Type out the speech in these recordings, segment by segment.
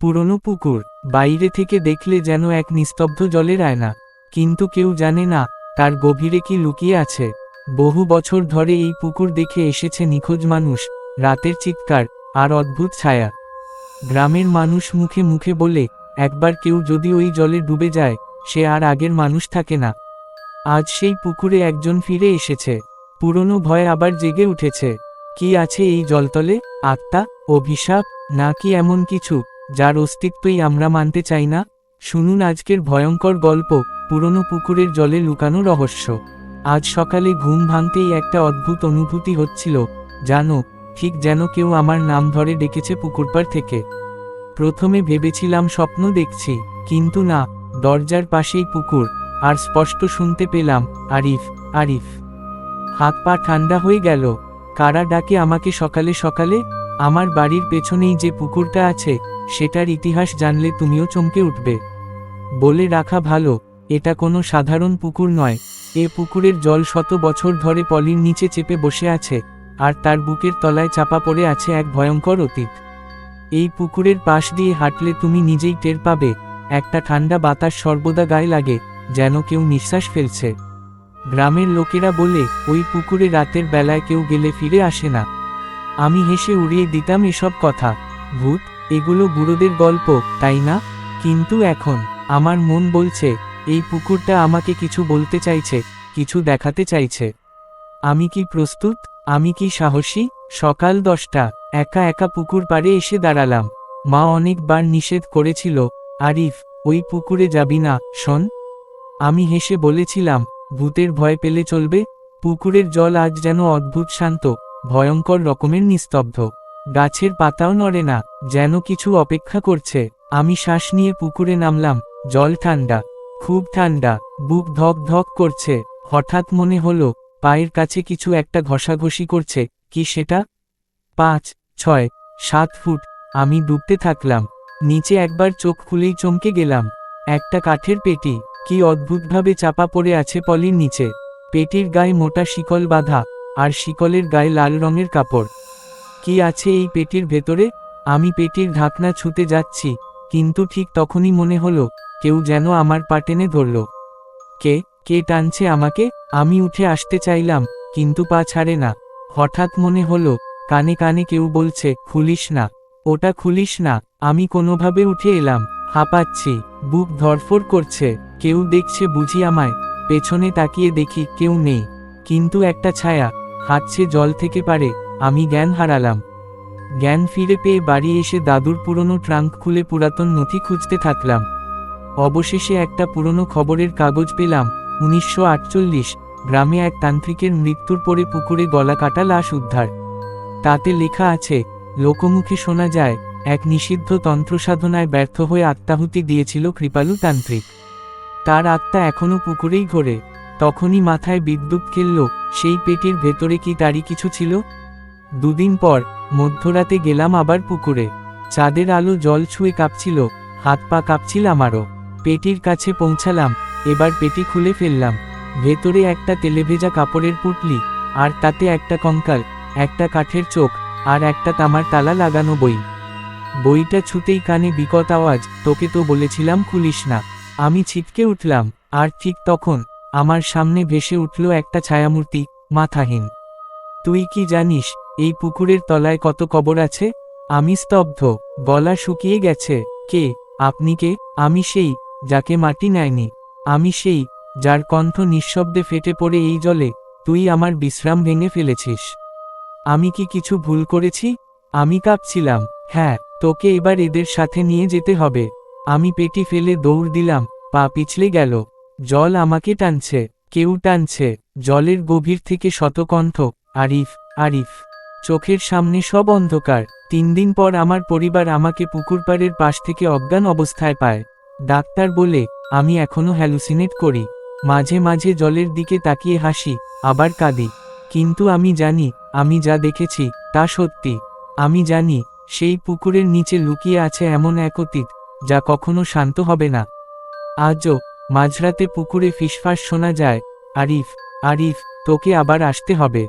পুরনো পুকুর, বাইরে থেকে দেখলে যেন এক নিস্তব্ধ জলের আয়না। কিন্তু কেউ জানে না, তার গভীরে কি লুকিয়ে আছে। বহু বছর ধরে এই পুকুর দেখে এসেছে নিখোঁজ মানুষ, রাতের চিৎকার, আর অদ্ভুত ছায়া। গ্রামের মানুষ মুখে মুখে বলে, একবার কেউ যদি ওই জলে ডুবে যায়, সে আর আগের মানুষ থাকে না। আজ সেই পুকুরে একজন ফিরে এসেছে। পুরনো ভয় আবার জেগে উঠেছে। কি আছে এই জলতলে? আত্মা, অভিশাপ, না কি এমন কিছু? যার অস্তিত্বই আমরা মানতে চাই না। শুনুন আজকের ভয়ঙ্কর গল্প, পুরনো পুকুরের জলে লুকানো রহস্য। আজ সকালে ঘুম ভাঙতেই একটা অদ্ভুত অনুভূতি হচ্ছিল। জানো, ঠিক যেন কেউ আমার নাম ধরে ডেকেছে পুকুরপার থেকে। প্রথমে ভেবেছিলাম স্বপ্ন দেখছি, কিন্তু না, দরজার পাশেই পুকুর, আর স্পষ্ট শুনতে পেলাম, আরিফ আরিফ। হাত পা ঠান্ডা হয়ে গেল। কারা ডাকে আমাকে সকালে সকালে? আমার বাড়ির পেছনেই যে পুকুরটা আছে সেটার ইতিহাস জানলে তুমিও চমকে উঠবে। বলে রাখা ভালো, এটা কোনো সাধারণ পুকুর নয়। এ পুকুরের জল শত বছর ধরে পলির নিচে চেপে বসে আছে, আর তার বুকের তলায় চাপা পড়ে আছে এক ভয়ঙ্কর অতীত। এই পুকুরের পাশ দিয়ে হাঁটলে তুমি নিজেই টের পাবে, একটা ঠান্ডা বাতাস সর্বদা গায়ে লাগে, যেন কেউ নিঃশ্বাস ফেলছে। গ্রামের লোকেরা বলে, ওই পুকুরে রাতের বেলায় কেউ গেলে ফিরে আসে না। আমি হেসে উড়িয়ে দিতাম এসব কথা। ভূত এগুলো বুড়োদের গল্প, তাই না? কিন্তু এখন আমার মন বলছে, এই পুকুরটা আমাকে কিছু বলতে চাইছে, কিছু দেখাতে চাইছে। আমি কি প্রস্তুত? আমি কি সাহসী? সকাল দশটা, একা একা পুকুর পাড়ে এসে দাঁড়ালাম। মা অনেকবার নিষেধ করেছিল, আরিফ, ওই পুকুরে যাবি না, শোন। আমি হেসে বলেছিলাম, ভূতের ভয় পেলে চলবে, পুকুরের জল আজ যেন অদ্ভুত শান্ত, ভয়ঙ্কর রকমের নিস্তব্ধ। গাছের পাতাও নড়ে না, যেন কিছু অপেক্ষা করছে। আমি শ্বাস নিয়ে পুকুরে নামলাম, জল ঠান্ডা খুব ঠান্ডা বুক ধক ধক করছে। হঠাৎ মনে হলো, পায়ের কাছে কিছু একটা ঘষাঘষি করছে, কি সেটা? পাঁচ, ছয়, সাত ফুট, আমি ডুবতে থাকলাম। নিচে একবার চোখ খুলেই চমকে গেলাম। একটা কাঠের পেটি, কি অদ্ভুতভাবে চাপা পড়ে আছে পলির নিচে। পেটির গায়ে মোটা শিকল বাঁধা, আর শিকলের গায়ে লাল রঙের কাপড়। কি আছে এই পেটির ভেতরে? আমি পেটির ঢাকনা ছুতে যাচ্ছি, কিন্তু ঠিক তখনই মনে হলো, কেউ যেন আমার পা টেনে ধরল। কে? কে টানছে আমাকে? আমি উঠে আসতে চাইলাম, কিন্তু পা ছাড়ে না। হঠাৎ মনে হলো, কানে কানে কেউ বলছে, খুলিস না। ওটা খুলিস না, আমি কোনোভাবে উঠে এলাম। হাঁপাচ্ছি, বুক ধরফর করছে, কেউ দেখছে বুঝি আমায়। পেছনে তাকিয়ে দেখি কেউ নেই, কিন্তু একটা ছায়া হাঁটছে জল থেকে পারে। আমি জ্ঞান হারালাম। জ্ঞান ফিরে পেয়ে বাড়ি এসে দাদুর পুরনো ট্রাঙ্ক খুলে পুরাতন নথি খুঁজতে থাকলাম। অবশেষে একটা পুরনো খবরের কাগজ পেলাম, উনিশশো আটচল্লিশ, গ্রামে এক তান্ত্রিকের মৃত্যুর পরে পুকুরে গলা কাটা লাশ উদ্ধার। তাতে লেখা আছে, লোকমুখে শোনা যায়, এক নিষিদ্ধ তন্ত্র সাধনায় ব্যর্থ হয়ে আত্মাহুতি দিয়েছিল কৃপালু তান্ত্রিক। তার আত্মা এখনও পুকুরেই ঘোরে, তখনই মাথায় বিদ্যুৎ খেলল, সেই পেটির ভেতরে কি তারই কিছু ছিল? দুদিন পর, মধ্যরাতে গেলাম আবার পুকুরে। চাঁদের আলো জল ছুঁয়ে কাঁপছিল, হাত পা কাঁপছিল আমারও। পেটির কাছে পৌঁছালাম, এবার পেটি খুলে ফেললাম। ভেতরে একটা তেলেভেজা কাপড়ের পুটলি, আর তাতে একটা কঙ্কাল, একটা কাঠের চোখ, আর একটা তামার তালা লাগানো বই। বইটা ছুতেই কানে বিকট আওয়াজ, তোকে তো বলেছিলাম খুলিস না। আমি ছিটকে উঠলাম, আর ঠিক তখন, আমার সামনে ভেসে উঠল একটা ছায়ামূর্তি, মাথাহীন। তুই কি জানিস এই পুকুরের তলায় কত কবর আছে? আমি স্তব্ধ। গলা শুকিয়ে গেছে। কে? আপনি কে? আমি সেই, যাকে মাটি নেয়নি। আমি সেই, যার কণ্ঠ নিঃশব্দে ফেটে পড়ে এই জলে। তুই আমার বিশ্রাম ভেঙে ফেলেছিস। আমি কি কিছু ভুল করেছি? আমি কাঁপছিলাম। হ্যাঁ তোকে এবার এদের সাথে নিয়ে যেতে হবে। আমি পেটি ফেলে দৌড় দিলাম। পা পিছলে গেল। জল আমাকে টানছে। কেউ টানছে। জলের গভীর থেকে শতকণ্ঠ। আরিফ আরিফ। চোখের সামনে সব অন্ধকার। তিন দিন পর আমার পরিবার আমাকে পুকুরপাড়ের পাশ থেকে অজ্ঞান অবস্থায় পায়। ডাক্তার বলে, আমি এখনও হ্যালুসিনেট করি। মাঝে মাঝে জলের দিকে তাকিয়ে হাসি, আবার কাঁদি। কিন্তু আমি জানি, আমি যা দেখেছি, তা সত্যি। আমি জানি, সেই পুকুরের নিচে লুকিয়ে আছে এমন এক অতীত, যা কখনো শান্ত হবে না। আজও, মাঝরাতে পুকুরে ফিসফাস শোনা যায়, আরিফ আরিফ, তোকে আবার আসতে হবে।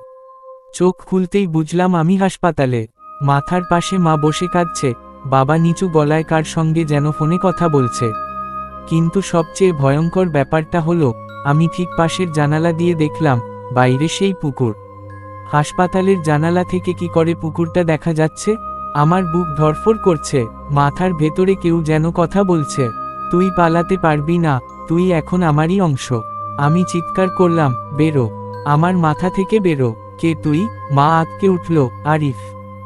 চোখ খুলতেই বুঝলাম আমি হাসপাতালে। মাথার পাশে মা বসে কাঁদছে, বাবা নিচু গলায় কার সঙ্গে যেন ফোনে কথা বলছে। কিন্তু সবচেয়ে ভয়ঙ্কর ব্যাপারটা হলো, আমি ঠিক পাশের জানালা দিয়ে দেখলাম, বাইরে সেই পুকুর। হাসপাতালের জানালা থেকে কি করে পুকুরটা দেখা যাচ্ছে? আমার বুক ধরফর করছে, মাথার ভেতরে কেউ যেন কথা বলছে। তুই পালাতে পারবি না, তুই এখন আমারই অংশ। আমি চিৎকার করলাম, বেরো। আমার মাথা থেকে বেরো। কে তুই? মা আতকে উঠল, আরিফ।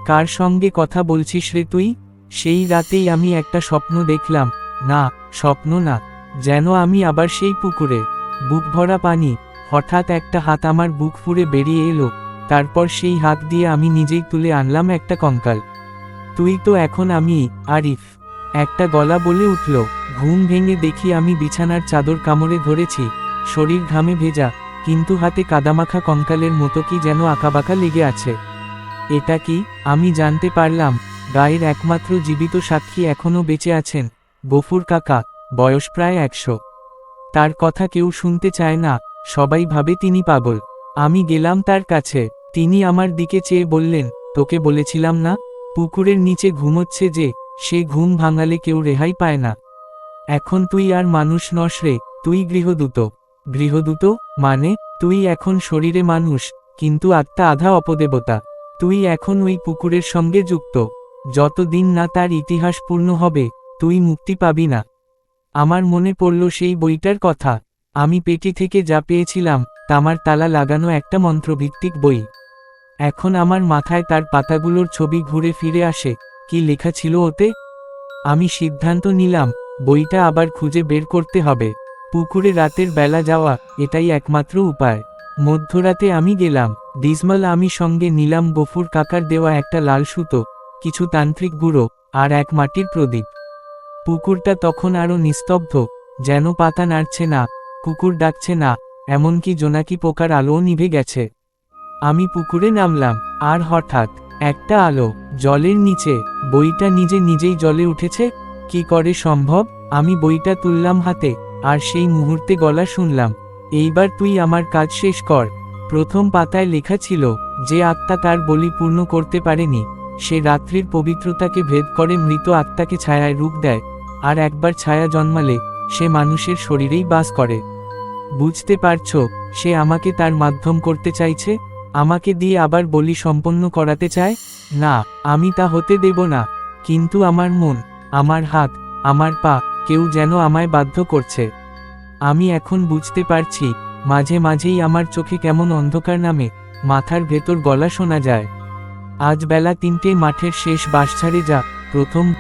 কার সঙ্গে কথা বলছিস রে তুই? সেই রাতেই আমি একটা স্বপ্ন দেখলাম। না, স্বপ্ন না, যেন আমি আবার সেই পুকুরে বুক ভরা পানি, হঠাৎ একটা হাত আমার বুক ফুঁড়ে বেরিয়ে এলো। তারপর সেই হাত দিয়ে আমি নিজেই তুলে আনলাম একটা কঙ্কাল। তুই তো এখন আমি, আরিফ। একটা গলা বলে উঠল, ঘুম ভেঙে দেখি আমি বিছানার চাদর কামড়ে ধরেছি, শরীর ঘামে ভেজা। কিন্তু হাতে কাদামাখা কঙ্কালের মতো কি যেন আঁকাবাঁকা লেগে আছে। এটা কি? আমি জানতে পারলাম। গায়ের একমাত্র জীবিত সাক্ষী এখনও বেঁচে আছেন, গফুর কাকা, বয়স প্রায় একশো। তার কথা কেউ শুনতে চায় না, সবাই ভাবে তিনি পাগল। আমি গেলাম তার কাছে, তিনি আমার দিকে চেয়ে বললেন, তোকে বলেছিলাম না? পুকুরের নিচে ঘুমোচ্ছে যে, সে ঘুম ভাঙালে কেউ রেহাই পায় না। এখন তুই আর মানুষ নস রে, তুই গৃহদূত। গৃহদূত মানে তুই এখন শরীরে মানুষ, কিন্তু আত্মা আধা অপদেবতা। তুই এখন ওই পুকুরের সঙ্গে যুক্ত। যতদিন না তার ইতিহাস পূর্ণ হবে, তুই মুক্তি পাবি না। আমার মনে পড়ল সেই বইটার কথা। আমি পেটি থেকে যা পেয়েছিলাম, তামার তালা লাগানো একটা মন্ত্রভিত্তিক বই। এখন আমার মাথায় তার পাতাগুলোর ছবি ঘুরে ফিরে আসে, কি লেখা ছিল ওতে? আমি সিদ্ধান্ত নিলাম, বইটা আবার খুঁজে বের করতে হবে। পুকুরে রাতের বেলা যাওয়া এটাই একমাত্র উপায়। মধ্যরাতে আমি গেলাম। ডিজমাল আমি সঙ্গে নিলাম গফুর কাকার দেওয়া একটা লাল সুতো, কিছু তান্ত্রিক গুঁড়ো আর এক মাটির প্রদীপ। পুকুরটা তখন আরও নিস্তব্ধ, যেন পাতা নাড়ছে না, কুকুর ডাকছে না, এমনকি জোনাকি পোকার আলোও নিভে গেছে। আমি পুকুরে নামলাম, আর হঠাৎ একটা আলো, জলের নিচে, বইটা নিজে নিজেই জলে উঠেছে, কি করে সম্ভব? আমি বইটা তুললাম হাতে আর সেই মুহূর্তে গলা শুনলাম, এইবার তুই আমার কাজ শেষ কর। প্রথম পাতায় লেখা ছিল, যে আত্মা তার বলি পূর্ণ করতে পারেনি, সে রাত্রির পবিত্রতাকে ভেদ করে মৃত আত্মাকে ছায়ায় রূপ দেয়, আর একবার ছায়া জন্মালে, সে মানুষের শরীরেই বাস করে। বুঝতে পারছ, সে আমাকে তার মাধ্যম করতে চাইছে? আমাকে দিয়ে আবার বলি সম্পন্ন করাতে চায়? না, আমি তা হতে দেব না, কিন্তু আমার মন, আমার হাত, আমার পা কেউ যেন আমায় বাধ্য করছে। আমি এখন বুঝতে পারছি, মাঝে মাঝেই আমার চোখে কেমন অন্ধকার নামে, মাথার ভেতর গলা শোনা যায়। আজ বেলা তিনটে মাঠের শেষ বাস ছাড়ে যা, প্রথম